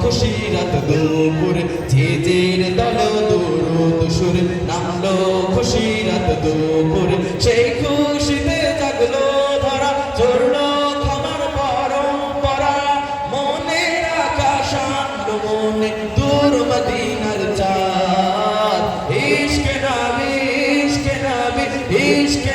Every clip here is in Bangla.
খুশি রাত দুপুরে দল দৌড় সুরে, নামলো সেই খুশিতে জাগলো ধরা খামার পরম্পরা। মনের আকাশ আনলো মনে দূর মদিনার চাঁদ। ইশকে নাবি ইশকে নাবি ইশকে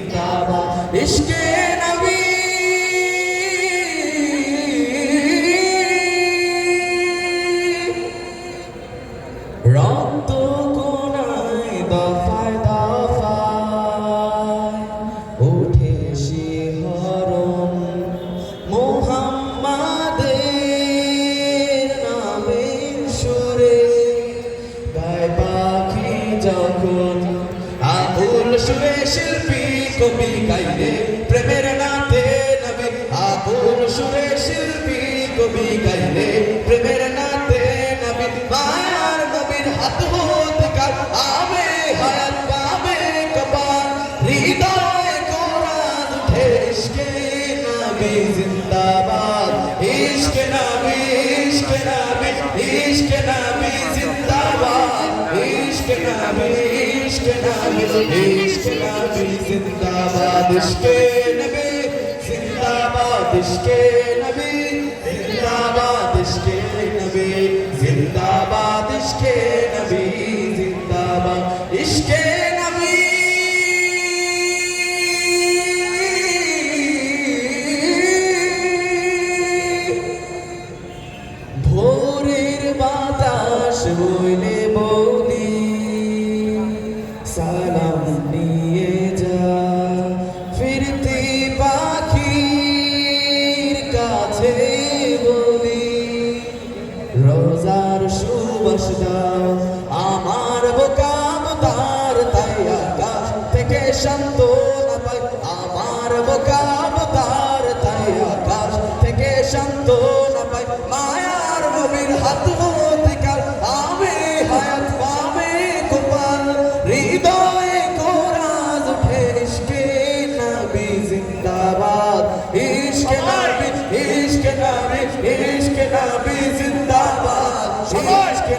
যখন আকুল সুরে শিল্পী কবি গাইলে, প্রেমের নাতে নবী আকুল সুরে শিল্পী কবি গাইলে, প্রেমের নাতে নবী মায়ার নবীর হাত হতে কার আবে হায়াত পাবে কপাল। হৃদয় কোরআন উঠে নবী জিন্দাবাদ, ইশকে নবী इश्क नाम इश्क नबी जिंदाबाद इश्क नबी जिंदाबाद इश्क नबी কাছে বলি রোজার সুবাস দাও। আমার বোকাম তার তাই আকাশ থেকে শান্ত আমার বোকাম তার তাই আকাশ থেকে শান্ত না পাই। মায়ার নবীর হাত অধিকার আমি হায়াত পাবে গোপাল হৃদয়ে কোরআন উঠে ইশকে নবী জিন্দাবাদ। ইশকে নবী